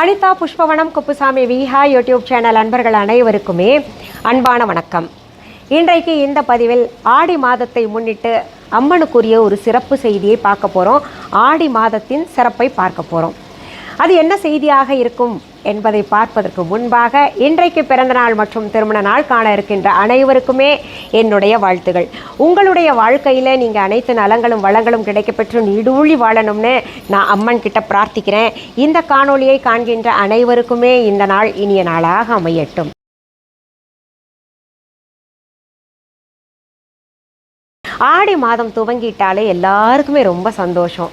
Anitha Pushpavanam Kuppusamy Viha YouTube channel அன்பர்கள் அனைவருக்குமே அன்பான வணக்கம். இன்றைக்கு இந்த பதிவில் ஆடி மாதத்தை முன்னிட்டு அம்மனுக்குரிய ஒரு சிறப்பு செய்தியை பார்க்க போகிறோம் ஆடி மாதத்தின் சிறப்பை பார்க்க போகிறோம் அது என்ன செய்தியாக இருக்கும் என்பதை பார்ப்பதற்கு முன்பாக இன்றைக்கு பிறந்த நாள் மற்றும் திருமண நாள் காண இருக்கின்ற அனைவருக்குமே என்னுடைய வாழ்த்துகள். உங்களுடைய வாழ்க்கையில் நீங்கள் அனைத்து நலங்களும் வளங்களும் கிடைக்கப்பெற்று நீடூழி வாழணும்னு நான் அம்மன் கிட்ட பிரார்த்திக்கிறேன். இந்த காணொளியை காண்கின்ற அனைவருக்குமே இந்த நாள் இனிய நாளாக அமையட்டும். ஆடி மாதம் துவங்கிட்டாலே எல்லாருக்குமே ரொம்ப சந்தோஷம்.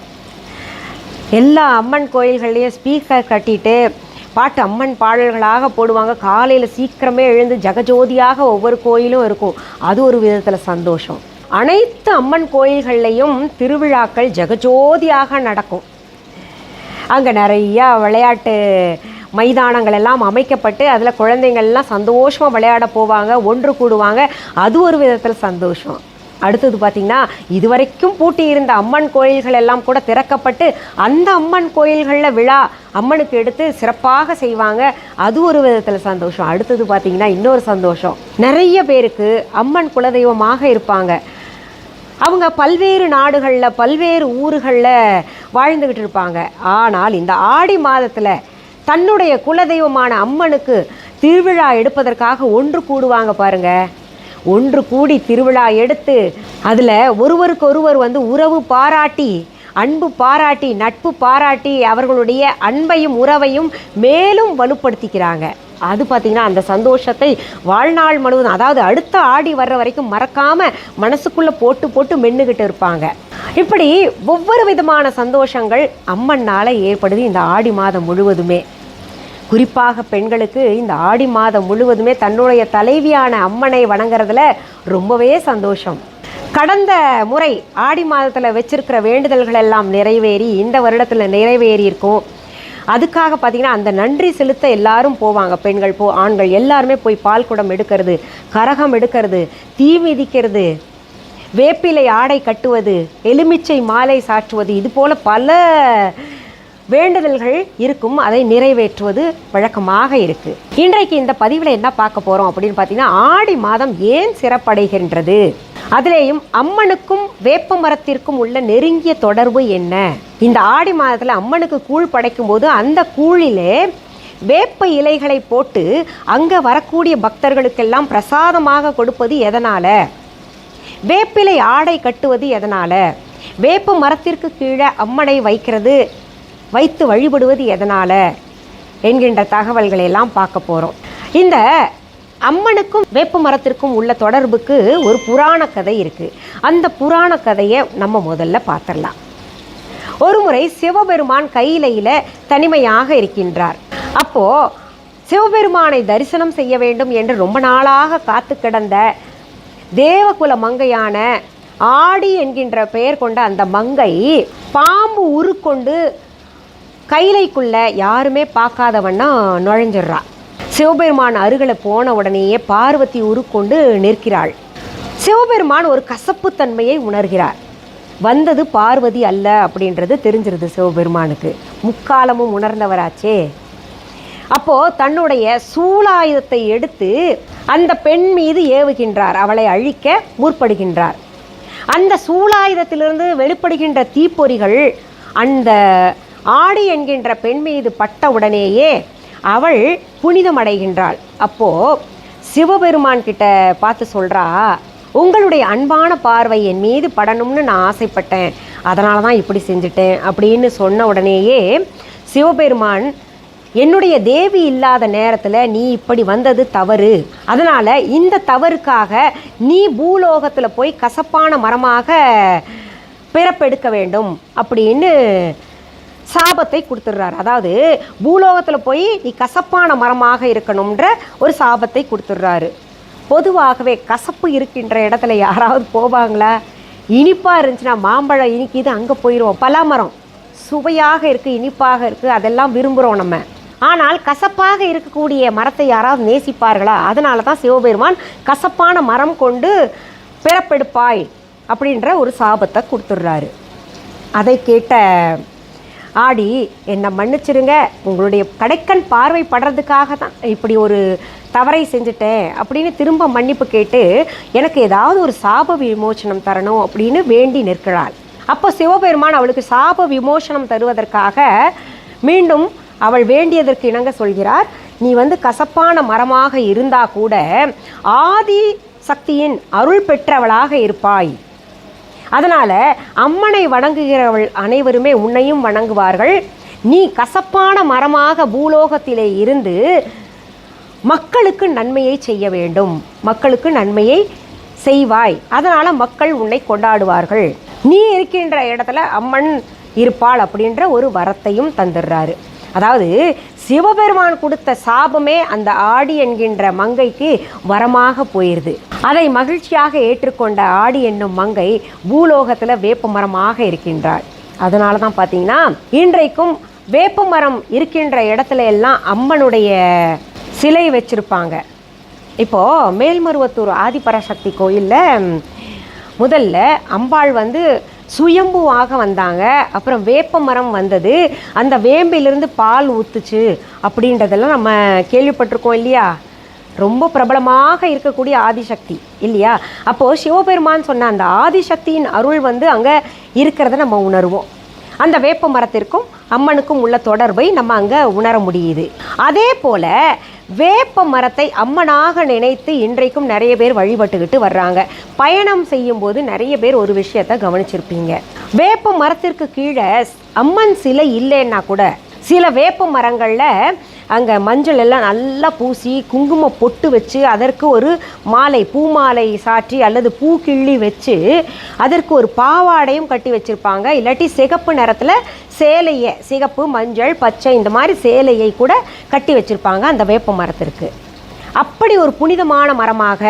எல்லா அம்மன் கோயில்கள்லேயும் ஸ்பீக்கர் கட்டிட்டு பாட்டு அம்மன் பாடல்களாக போடுவாங்க. காலையில் சீக்கிரமே எழுந்து ஜெகஜோதியாக ஒவ்வொரு கோயிலும் இருக்கும். அது ஒரு விதத்தில் சந்தோஷம். அனைத்து அம்மன் கோயில்கள்லையும் திருவிழாக்கள் ஜெகஜோதியாக நடக்கும். அங்கே நிறையா விளையாட்டு மைதானங்கள் எல்லாம் அமைக்கப்பட்டு அதில் குழந்தைங்கள்லாம் சந்தோஷமாக விளையாட போவாங்க ஒன்று கூடுவாங்க. அது ஒரு விதத்தில் சந்தோஷம். அடுத்தது பார்த்திங்கன்னா இதுவரைக்கும் பூட்டி இருந்த அம்மன் கோயில்கள் எல்லாம் கூட திறக்கப்பட்டு அந்த அம்மன் கோயில்களில் விழா அம்மனுக்கு எடுத்து சிறப்பாக செய்வாங்க. அது ஒரு விதத்தில் சந்தோஷம். அடுத்தது பார்த்திங்கன்னா இன்னொரு சந்தோஷம். நிறைய பேருக்கு அம்மன் குலதெய்வமாக இருப்பாங்க. அவங்க பல்வேறு நாடுகளில் பல்வேறு ஊர்களில் வாழ்ந்துக்கிட்டு இருப்பாங்க. ஆனால் இந்த ஆடி மாதத்தில் தன்னுடைய குலதெய்வமான அம்மனுக்கு திருவிழா எடுப்பதற்காக ஒன்று கூடுவாங்க பாருங்கள் ஒன்று கூடி திருவிழா எடுத்து அதில் ஒருவருக்கொருவர் வந்து உறவு பாராட்டி அன்பு பாராட்டி நட்பு பாராட்டி அவர்களுடைய அன்பையும் உறவையும் மேலும் வலுப்படுத்திக்கிறாங்க. அது பார்த்திங்கன்னா அந்த சந்தோஷத்தை வாழ்நாள் முழுவதும் அதாவது அடுத்த ஆடி வர்ற வரைக்கும் மறக்காமல் மனசுக்குள்ளே போட்டு போட்டு மென்னுக்கிட்டு இருப்பாங்க. இப்படி ஒவ்வொரு விதமான சந்தோஷங்கள் அம்மனால் ஏற்படுது இந்த ஆடி மாதம் முழுவதுமே. குறிப்பாக பெண்களுக்கு இந்த ஆடி மாதம் முழுவதுமே தன்னுடைய தலைவியான அம்மனை வணங்குறதுல ரொம்பவே சந்தோஷம். கடந்த முறை ஆடி மாதத்தில் வச்சிருக்கிற வேண்டுதல்கள் எல்லாம் நிறைவேறி இந்த வருடத்தில் நிறைவேறி இருக்கும் அதுக்காக பார்த்தீங்கன்னா அந்த நன்றி செலுத்த எல்லாரும் போவாங்க பெண்கள் போ ஆண்கள் எல்லாருமே போய் பால் குடம் எடுக்கிறது கரகம் எடுக்கிறது தீ மிதிக்கிறது வேப்பிலை ஆடை கட்டுவது எலுமிச்சை மாலை சாற்றுவது இது போல் பல வேண்டுதல்கள் இருக்கும் அதை நிறைவேற்றுவது வழக்கமாக இருக்கு. இன்றைக்கு இந்த பதிவில் என்ன பார்க்க போகிறோம் அப்படின்னு பார்த்தீங்கன்னா ஆடி மாதம் ஏன் சிறப்படைகின்றது? அதிலேயும் அம்மனுக்கும் வேப்ப மரத்திற்கும் உள்ள நெருங்கிய தொடர்பு என்ன? இந்த ஆடி மாதத்தில் அம்மனுக்கு கூழ் படைக்கும் போது அந்த கூழிலே வேப்ப இலைகளை போட்டு அங்கே வரக்கூடிய பக்தர்களுக்கெல்லாம் பிரசாதமாக கொடுப்பது எதனால்? வேப்பிலை ஆடை கட்டுவது எதனால்? வேப்ப மரத்திற்கு கீழே அம்மனை வைக்கிறது வைத்து வழிபடுவது எதனால் என்கின்ற தகவல்களை எல்லாம் பார்க்க போகிறோம் இந்த அம்மனுக்கும் வேப்ப மரத்திற்கும் உள்ள தொடர்புக்கு ஒரு புராண கதை இருக்குது அந்த புராண கதையை நம்ம முதல்ல பார்த்துடலாம். ஒரு முறை சிவபெருமான் கையிலையில் தனிமையாக இருக்கின்றார். அப்போது சிவபெருமானை தரிசனம் செய்ய வேண்டும் என்று ரொம்ப நாளாக காத்து கிடந்த தேவகுல மங்கையான ஆடி என்கின்ற பெயர் கொண்ட அந்த மங்கை பாம்பு உருக்கொண்டு கைலைக்குள்ள யாருமே பார்க்காதவன்னா நுழைஞ்சிடுறா. சிவபெருமான் அருகில் போன உடனேயே பார்வதி உருக்கொண்டு நிற்கிறாள். சிவபெருமான் ஒரு கசப்புத்தன்மையை உணர்கிறார். வந்தது பார்வதி அல்ல அப்படின்றது தெரிஞ்சிருது சிவபெருமானுக்கு. முக்காலமும் உணர்ந்தவராச்சே. அப்போது தன்னுடைய சூலாயுதத்தை எடுத்து அந்த பெண் மீது ஏவுகின்றார். அவளை அழிக்க முற்படுகின்றார். அந்த சூலாயுதத்திலிருந்து வெளிப்படுகின்ற தீப்பொறிகள் அந்த ஆடி என்கின்ற பெண் மீது பட்ட உடனேயே அவள் புனிதமடைகின்றாள் அப்போது சிவபெருமான் கிட்ட பார்த்து சொல்கிறா உங்களுடைய அன்பான பார்வை என் மீது படணும்னு நான் ஆசைப்பட்டேன். அதனால தான் இப்படி செஞ்சுட்டேன். அப்படின்னு சொன்ன உடனேயே சிவபெருமான் என்னுடைய தேவி இல்லாத நேரத்தில் நீ இப்படி வந்தது தவறு. அதனால் இந்த தவறுக்காக நீ பூலோகத்தில் போய் கசப்பான மரமாக பிறப்பெடுக்க வேண்டும். அப்படின்னு சாபத்தை கொடுத்துட்றாரு. அதாவது பூலோகத்தில் போய் நீ கசப்பான மரமாக இருக்கணும்ன்ற ஒரு சாபத்தை கொடுத்துட்றாரு. பொதுவாகவே கசப்பு இருக்கின்ற இடத்துல யாராவது போவாங்களா? இனிப்பாக இருந்துச்சுன்னா மாம்பழம் இனிக்குது அங்கே போயிடுவோம் பலாமரம். சுவையாக இருக்குது இனிப்பாக இருக்குது அதெல்லாம் விரும்புகிறோம் நம்ம. ஆனால் கசப்பாக இருக்கக்கூடிய மரத்தை யாராவது நேசிப்பார்களா? அதனால தான் சிவபெருமான் கசப்பான மரம் கொண்டு பிறப்பெடுப்பாய் அப்படின்ற ஒரு சாபத்தை கொடுத்துட்றாரு. அதை கேட்ட ஆடி என்னை மன்னிச்சிருங்க. உங்களுடைய கடைக்கண் பார்வை படுறதுக்காக தான் இப்படி ஒரு தவறை செஞ்சுட்டேன் அப்படின்னு திரும்ப மன்னிப்பு கேட்டு எனக்கு ஏதாவது ஒரு சாப விமோசனம் தரணும் அப்படின்னு வேண்டி நிற்கிறாள். அப்போ சிவபெருமான் அவளுக்கு சாப விமோசனம் தருவதற்காக மீண்டும் அவள் வேண்டியதற்கு இணங்க சொல்கிறார் நீ வந்து கசப்பான மரமாக இருந்தா கூட ஆதி சக்தியின் அருள் பெற்றவளாக இருப்பாய். அதனால் அம்மனை வணங்குகிறவள் அனைவருமே உன்னையும் வணங்குவார்கள். நீ கசப்பான மரமாக பூலோகத்திலே இருந்து மக்களுக்கு நன்மையை செய்ய வேண்டும். மக்களுக்கு நன்மையை செய்வாய். அதனால் மக்கள் உன்னை கொண்டாடுவார்கள். நீ இருக்கின்ற இடத்துல அம்மன் இருப்பாள் அப்படின்ற ஒரு வரத்தையும் தந்துடுறாரு. அதாவது சிவபெருமான் கொடுத்த சாபமே அந்த ஆடி என்கின்ற மங்கைக்கு வரமாக போயிருது. அதை மகிழ்ச்சியாக ஏற்றுக்கொண்ட ஆடி என்னும் மங்கை பூலோகத்தில் வேப்ப மரமாக இருக்கின்றாள். அதனால தான் பார்த்தீங்கன்னா இன்றைக்கும் வேப்ப மரம் இருக்கின்ற இடத்துல எல்லாம் அம்மனுடைய சிலை வச்சிருப்பாங்க. இப்போது மேல்மருவத்தூர் ஆதிபராசக்தி கோயிலில் முதல்ல அம்பாள் வந்து சுயம்புவாக வந்தாங்க. அப்புறம் வேப்ப மரம் வந்தது. அந்த வேம்பிலிருந்து பால் ஊத்துச்சு அப்படின்றதெல்லாம் நம்ம கேள்விப்பட்டிருக்கோம் இல்லையா? ரொம்ப பிரபலமாக இருக்கக்கூடிய ஆதிசக்தி இல்லையா? அப்போது சிவபெருமான் சொன்ன அந்த ஆதிசக்தியின் அருள் வந்து அங்கே இருக்கிறத நம்ம உணர்வோம். அந்த வேப்ப மரத்திற்கும் அம்மனுக்கும் உள்ள தொடர்பை நம்ம அங்கே உணர முடியுது. அதே போல் வேப்ப மரத்தை அம்மனாக நினைத்து இன்றைக்கும் நிறைய பேர் வழிபட்டுக்கிட்டு வர்றாங்க. பயணம் செய்யும்போது நிறைய பேர் ஒரு விஷயத்தை கவனிச்சிருப்பீங்க. வேப்ப மரத்திற்கு கீழே அம்மன் சிலை இல்லைன்னா கூட சில வேப்ப மரங்களில் அங்கே மஞ்சள் எல்லாம் நல்லா பூசி குங்கும பொட்டு வச்சு அதற்கு ஒரு மாலை பூ மாலை சாற்றி அல்லது பூ கிள்ளி வச்சு அதற்கு ஒரு பாவாடையும் கட்டி வச்சுருப்பாங்க. இல்லாட்டி சிகப்பு நிறத்தில் சேலையை சிகப்பு மஞ்சள் பச்சை இந்த மாதிரி சேலையை கூட கட்டி வச்சுருப்பாங்க அந்த வேப்ப மரத்திற்கு. அப்படி ஒரு புனிதமான மரமாக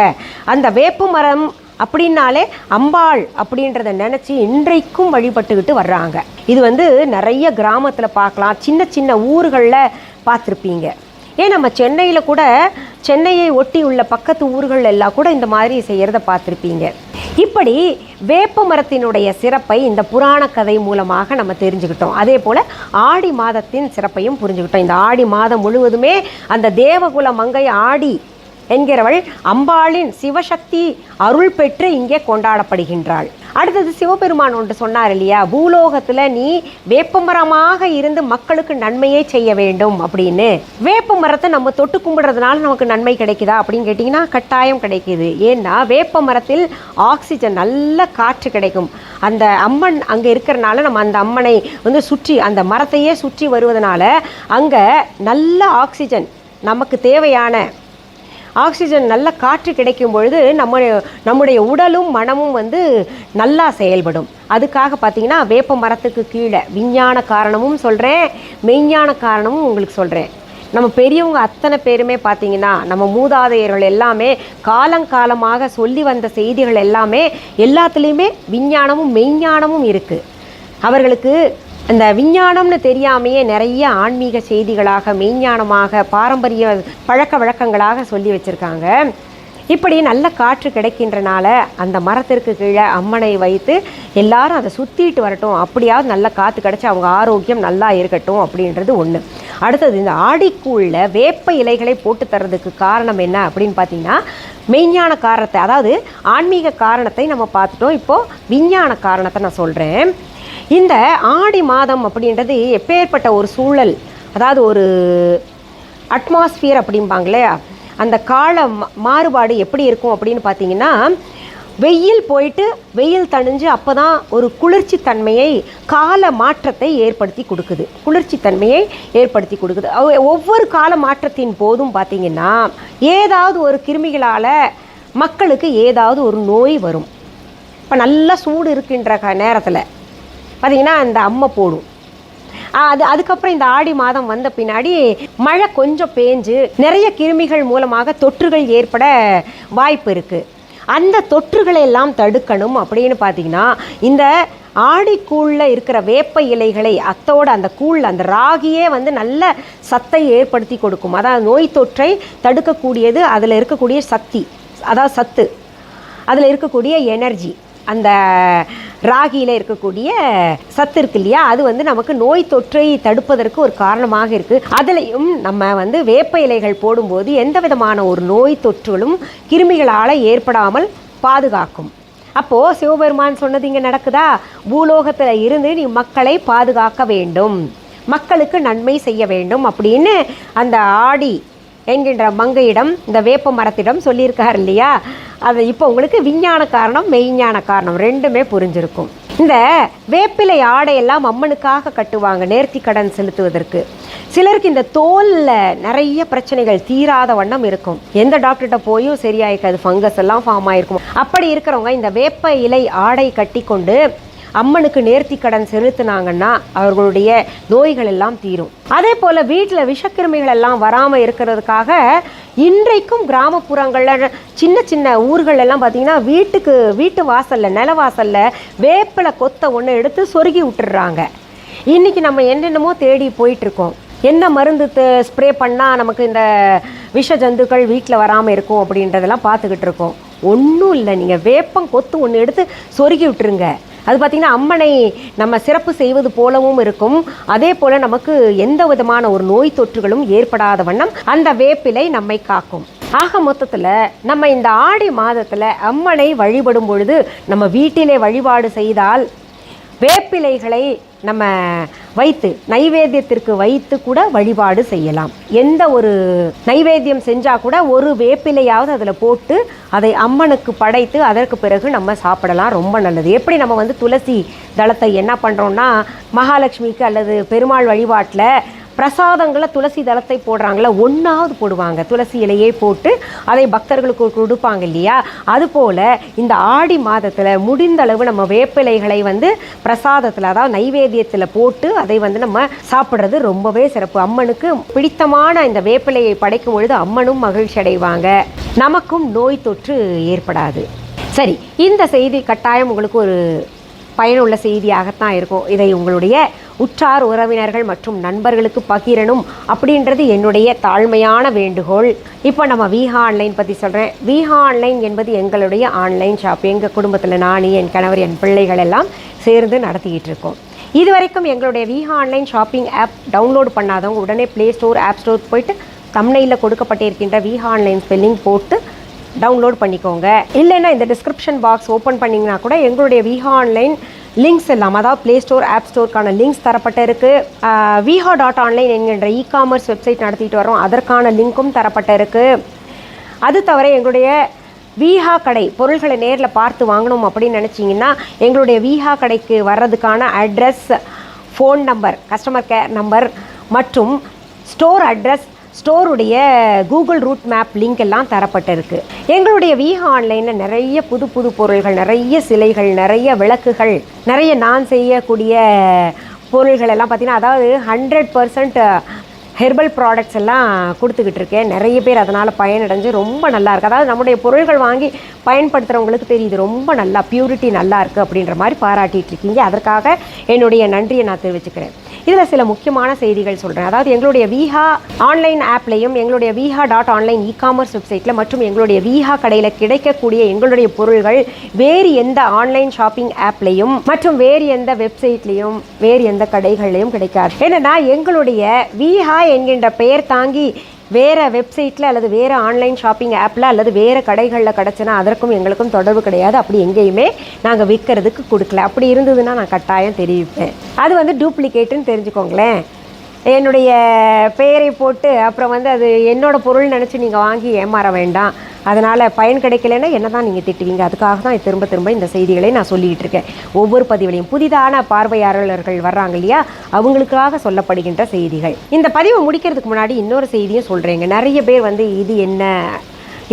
அந்த வேப்ப மரம் அப்படின்னாலே அம்பாள் அப்படின்றத நினச்சி இன்றைக்கும் வழிபட்டுக்கிட்டு வர்றாங்க. இது வந்து நிறைய கிராமத்தில் பார்க்கலாம். சின்ன சின்ன ஊர்களில் பார்த்துருப்பீங்க. ஏன் நம்ம சென்னையில் கூட சென்னையை ஒட்டி உள்ள பக்கத்து ஊர்கள் எல்லாம் கூட இந்த மாதிரி செய்கிறத பார்த்துருப்பீங்க. இப்படி வேப்ப மரத்தினுடைய சிறப்பை இந்த புராண கதை மூலமாக நம்ம தெரிஞ்சுக்கிட்டோம். அதே போல் ஆடி மாதத்தின் சிறப்பையும் புரிஞ்சுக்கிட்டோம். இந்த ஆடி மாதம் முழுவதுமே அந்த தேவகுல மங்கை ஆடி என்கிறவள் அம்பாளின் சிவசக்தி அருள் பெற்று இங்கே கொண்டாடப்படுகின்றாள். அடுத்தது சிவபெருமான் ஒன்று சொன்னார் இல்லையா? பூலோகத்தில் நீ வேப்பமரமாக இருந்து மக்களுக்கு நன்மையே செய்ய வேண்டும் அப்படின்னு. வேப்ப மரத்தை நம்ம தொட்டு கும்பிடுறதுனால நமக்கு நன்மை கிடைக்குதா அப்படின்னு கேட்டிங்கன்னா கட்டாயம் கிடைக்குது. ஏன்னா வேப்ப மரத்தில் ஆக்சிஜன் நல்ல காற்று கிடைக்கும். அந்த அம்மன் அங்கே இருக்கிறனால நம்ம அந்த அம்மனை வந்து சுற்றி அந்த மரத்தையே சுற்றி வருவதனால அங்கே நல்ல ஆக்சிஜன் நமக்கு தேவையான ஆக்சிஜன் நல்ல காற்று கிடைக்கும் பொழுது நம்ம நம்முடைய உடலும் மனமும் வந்து நல்லா செயல்படும். அதுக்காக பார்த்தீங்கன்னா வேப்ப மரத்துக்கு கீழே விஞ்ஞான காரணமும் சொல்கிறேன் மெய்ஞான காரணமும் உங்களுக்கு சொல்கிறேன் நம்ம பெரியவங்க அத்தனை பேருமே பார்த்தீங்கன்னா நம்ம மூதாதையர்கள் எல்லாமே காலங்காலமாக சொல்லி வந்த செய்திகள் எல்லாமே எல்லாத்துலேயுமே விஞ்ஞானமும் மெய்ஞானமும் இருக்குது அவர்களுக்கு இந்த விஞ்ஞானம்னு தெரியாமையே நிறைய ஆன்மீக செய்திகளாக மெய்ஞானமாக பாரம்பரிய பழக்க வழக்கங்களாக சொல்லி வச்சுருக்காங்க. இப்படி நல்ல காற்று கிடைக்கின்றனால அந்த மரத்திற்கு கீழே அம்மனை வைத்து எல்லாரும் அதை சுற்றிட்டு வரட்டும். அப்படியாவது நல்ல காற்று கிடச்சி அவங்க ஆரோக்கியம் நல்லா இருக்கட்டும் அப்படின்றது ஒன்று அடுத்தது இந்த ஆடிக்கூழில் வேப்ப இலைகளை போட்டு தர்றதுக்கு காரணம் என்ன அப்படின்னு பார்த்தீங்கன்னா மெய்ஞான காரணத்தை அதாவது ஆன்மீக காரணத்தை நம்ம பார்த்துட்டோம். இப்போது விஞ்ஞான காரணத்தை நான் சொல்கிறேன் இந்த ஆடி மாதம் அப்படின்றது எப்பேற்பட்ட ஒரு சூழல் அதாவது ஒரு அட்மாஸ்பியர் அப்படிம்பாங்களே அந்த கால மாறுபாடு எப்படி இருக்கும் அப்படின்னு பார்த்தீங்கன்னா வெயில் போயிட்டு வெயில் தணிஞ்சு அப்போ தான் ஒரு குளிர்ச்சி தன்மையை கால மாற்றத்தை ஏற்படுத்தி கொடுக்குது. குளிர்ச்சி தன்மையை ஏற்படுத்தி கொடுக்குது. ஒவ்வொரு கால மாற்றத்தின் போதும் பார்த்தீங்கன்னா ஏதாவது ஒரு கிருமிகளால் மக்களுக்கு ஏதாவது ஒரு நோய் வரும். இப்போ நல்லா சூடு இருக்கின்ற க நேரத்தில். பார்த்தீங்கன்னா அந்த அம்மை போடும். அது அதுக்கப்புறம் இந்த ஆடி மாதம் வந்த பின்னாடி மழை கொஞ்சம் பேஞ்சு நிறைய கிருமிகள் மூலமாக தொற்றுகள் ஏற்பட வாய்ப்பு இருக்குது அந்த தொற்றுகளை எல்லாம் தடுக்கணும் அப்படின்னு பார்த்தீங்கன்னா இந்த ஆடிக்கூழில் இருக்கிற வேப்ப இலைகளை அத்தோட அந்த கூழ் அந்த ராகியே வந்து நல்ல சத்தை ஏற்படுத்தி கொடுக்கும். அதாவது நோய் தொற்றை தடுக்கக்கூடியது அதில் இருக்கக்கூடிய சக்தி அதாவது சத்து. அதில் இருக்கக்கூடிய எனர்ஜி. அந்த ராகியில் இருக்கக்கூடிய சத்து இருக்கு இல்லையா? அது வந்து நமக்கு நோய் தொற்றை தடுப்பதற்கு ஒரு காரணமாக இருக்குது அதுலேயும் நம்ம வந்து வேப்ப இலைகள் போடும்போது எந்த விதமான ஒரு நோய் தொற்றுகளும் கிருமிகளால் ஏற்படாமல் பாதுகாக்கும். அப்போது சிவபெருமான் சொன்னது இங்கே நடக்குதா? பூலோகத்தில் இருந்து நீ மக்களை பாதுகாக்க வேண்டும். மக்களுக்கு நன்மை செய்ய வேண்டும் அப்படின்னு அந்த ஆடி என்கின்ற மங்கையிடம் இந்த வேப்ப மரத்திடம் சொல்லியிருக்கார் இல்லையா? அது இப்போ உங்களுக்கு விஞ்ஞான காரணம் மெய்ஞான காரணம் ரெண்டுமே புரிஞ்சிருக்கும். இந்த வேப்பிலை ஆடையெல்லாம் அம்மனுக்காக கட்டுவாங்க நேர்த்தி கடன் செலுத்துவதற்கு. சிலருக்கு இந்த தோலில் நிறைய பிரச்சனைகள் தீராத வண்ணம் இருக்கும். எந்த டாக்டர்கிட்ட போயும் சரியாயிருக்காது ஃபங்கஸ் எல்லாம் ஃபார்ம் ஆயிருக்கும். அப்படி இருக்கிறவங்க இந்த வேப்ப இலை ஆடை கட்டி கொண்டு அம்மனுக்கு நேர்த்தி கடன் செலுத்தினாங்கன்னா அவர்களுடைய நோய்கள் எல்லாம் தீரும். அதே போல் வீட்டில் விஷக்கிருமிகள் எல்லாம் வராமல் இருக்கிறதுக்காக இன்றைக்கும் கிராமப்புறங்களில் சின்ன சின்ன ஊர்கள் எல்லாம் பார்த்தீங்கன்னா வீட்டுக்கு வீட்டு வாசலில் நில வாசலில் வேப்பிலை கொத்தை ஒன்று எடுத்து சொருகி விட்டுடுறாங்க இன்றைக்கி நம்ம என்னென்னமோ தேடி போயிட்டுருக்கோம். என்ன மருந்து ஸ்ப்ரே பண்ணால் நமக்கு இந்த விஷ ஜந்துக்கள் வீட்டில் வராமல் இருக்கும் அப்படின்றதெல்லாம் பார்த்துக்கிட்டு இருக்கோம் ஒன்றும் இல்லை நீங்கள் வேப்பம் கொத்து ஒன்று எடுத்து சொருகி விட்டுருங்க. அது பார்த்திங்கன்னா அம்மனை நம்ம சிறப்பு செய்வது போலவும் இருக்கும். அதே போல் நமக்கு எந்த விதமான ஒரு நோய் தொற்றுகளும் ஏற்படாத வண்ணம் அந்த வேப்பிலை நம்மை காக்கும். ஆக மொத்தத்தில் நம்ம இந்த ஆடி மாதத்தில் அம்மனை வழிபடும் பொழுது நம்ம வீட்டிலே வழிபாடு செய்தால் வேப்பிலைகளை நம்ம வைத்து நைவேத்தியத்திற்கு வைத்து கூட வழிபாடு செய்யலாம். எந்த ஒரு நைவேத்தியம் செஞ்சால் கூட ஒரு வேப்பிலையாவது அதில் போட்டு அதை அம்மனுக்கு படைத்து அதற்கு பிறகு நம்ம சாப்பிடலாம். ரொம்ப நல்லது. எப்படி நம்ம வந்து துளசி தளத்தை என்ன பண்ணுறோன்னா மகாலட்சுமிக்கு அல்லது பெருமாள் வழிபாட்டில் பிரசாதங்களை துளசி தளத்தை போடுறாங்கள ஒன்றாவது போடுவாங்க. துளசி இலையே போட்டு அதை பக்தர்களுக்கு கொடுப்பாங்க இல்லையா? அதுபோல் இந்த ஆடி மாதத்தில் முடிந்த அளவு நம்ம வேப்பிலைகளை வந்து பிரசாதத்தில் அதாவது நைவேத்தியத்தில் போட்டு அதை வந்து நம்ம சாப்பிட்றது ரொம்பவே சிறப்பு. அம்மனுக்கு பிடித்தமான இந்த வேப்பிலையை படைக்கும் பொழுது அம்மனும் மகிழ்ச்சி அடைவாங்க. நமக்கும் நோய் தொற்று ஏற்படாது. சரி இந்த செய்தி கட்டாயம் உங்களுக்கு ஒரு பயனுள்ள செய்தியாகத்தான் இருக்கும். இதை உங்களுடைய உற்றார் உறவினர்கள் மற்றும் நண்பர்களுக்கு பகிரணும் அப்படின்றது என்னுடைய தாழ்மையான வேண்டுகோள். இப்போ நம்ம வீஹா ஆன்லைன் பற்றி சொல்கிறேன் வீஹா ஆன்லைன் என்பது எங்களுடைய ஆன்லைன் ஷாப். எங்கள் குடும்பத்தில் நான் என் கணவர் என் பிள்ளைகள் எல்லாம் சேர்ந்து நடத்திக்கிட்டு இருக்கோம். இதுவரைக்கும் எங்களுடைய Viha online shopping app download பண்ணாதவங்க உடனே ப்ளே ஸ்டோர் ஆப் ஸ்டோர் போயிட்டு தம்னையில் கொடுக்கப்பட்டிருக்கின்ற வீஹா ஆன்லைன் ஸ்பெல்லிங் போட்டு டவுன்லோட் பண்ணிக்கோங்க. இல்லைன்னா இந்த டிஸ்கிரிப்ஷன் பாக்ஸ் ஓப்பன் பண்ணிங்கன்னா கூட எங்களுடைய விஹா ஆன்லைன் லிங்க்ஸ் எல்லாம் அதாவது ப்ளே ஸ்டோர் ஆப் ஸ்டோருக்கான லிங்க்ஸ் தரப்பட்டு இருக்குது விஹா டாட் ஆன்லைன் என்கின்ற இ காமர்ஸ் வெப்சைட் நடத்திட்டு வரோம் அதற்கான லிங்க்கும் தரப்பட்டு இருக்குது அது தவிர எங்களுடைய விஹா கடை பொருள்களை நேரில் பார்த்து வாங்கணும் அப்படின்னு நினச்சிங்கன்னா எங்களுடைய விஹா கடைக்கு வர்றதுக்கான address phone number customer care number மற்றும் ஸ்டோர் அட்ரஸ் ஸ்டோருடைய கூகுள் ரூட் மேப் லிங்க் எல்லாம் தரப்பட்டிருக்கு. எங்களுடைய விஹா ஆன்லைனில் நிறைய புது புது பொருள்கள் நிறைய சிலைகள் நிறைய விளக்குகள் நிறைய நான் செய்யக்கூடிய பொருள்கள் எல்லாம் பார்த்தீங்கன்னா அதாவது ஹண்ட்ரட் பர்சன்ட் ஹெர்பல் ப்ராடக்ட்ஸ் எல்லாம் கொடுத்துக்கிட்டு இருக்கேன். நிறைய பேர் அதனால் பயனடைஞ்சு ரொம்ப நல்லா இருக்குது அதாவது நம்முடைய பொருள்கள் வாங்கி பயன்படுத்துகிறவங்களுக்கு தெரியுது ரொம்ப நல்லா பியூரிட்டி நல்லா இருக்குது அப்படின்ற மாதிரி பாராட்டிகிட்டு இருக்கீங்க. அதற்காக என்னுடைய நன்றியை நான் தெரிவிச்சுக்கிறேன். இதில் சில முக்கியமான செய்திகள் சொல்கிறேன். அதாவது எங்களுடைய விஹா ஆன்லைன் ஆப்லையும் எங்களுடைய Viha dot online e commerce வெப்சைட்டில் மற்றும் எங்களுடைய விஹா கடையில் கிடைக்கக்கூடிய எங்களுடைய பொருள்கள் வேறு எந்த ஆன்லைன் ஷாப்பிங் ஆப்லையும் மற்றும் வேறு எந்த வெப்சைட்லேயும் வேறு எந்த கடைகள்லையும் கிடைக்காது. என்னன்னா எங்களுடைய விஹா என்கின்ற பெயர் தாங்கி வேறு வெப்சைட்டில் அல்லது வேறு ஆன்லைன் ஷாப்பிங் ஆப்பில் அல்லது வேறு கடைகளில் கிடச்சுன்னா அதற்கும் எங்களுக்கும் தொடர்பு கிடையாது. அப்படி எங்கேயுமே நாங்கள் விற்கிறதுக்கு கொடுக்கல. அப்படி இருந்ததுன்னா நான் கட்டாயம் தெரிவிப்பேன். அது வந்து டூப்ளிகேட்டுன்னு தெரிஞ்சுக்கோங்களேன். என்னுடைய பெயரை போட்டு அப்புறம் வந்து அது என்னோடய பொருள் நினச்சி நீங்கள் வாங்கி ஏமாற வேண்டாம். அதனால் பயன் கிடைக்கலன்னா என்ன தான் நீங்கள் திட்டுவீங்க? அதுக்காக தான் திரும்ப திரும்ப இந்த செய்திகளை நான் சொல்லிகிட்டு இருக்கேன். ஒவ்வொரு பதிவுலையும் புதிதான பார்வையாளர்கள் வர்றாங்க இல்லையா? அவங்களுக்காக சொல்லப்படுகின்ற செய்திகள். இந்த பதிவை முடிக்கிறதுக்கு முன்னாடி இன்னொரு செய்தியும் சொல்கிறேங்க நிறைய பேர் வந்து இது என்ன?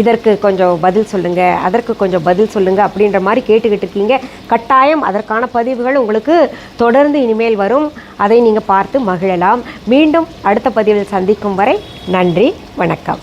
இதற்கு கொஞ்சம் பதில் சொல்லுங்கள் அதற்கு கொஞ்சம் பதில் சொல்லுங்கள் அப்படின்ற மாதிரி கேட்டுக்கிட்டு இருக்கீங்க. கட்டாயம் அதற்கான பதிவுகள் உங்களுக்கு தொடர்ந்து இனிமேல் வரும். அதை நீங்கள் பார்த்து மகிழலாம். மீண்டும் அடுத்த பதிவில் சந்திக்கும் வரை நன்றி வணக்கம்.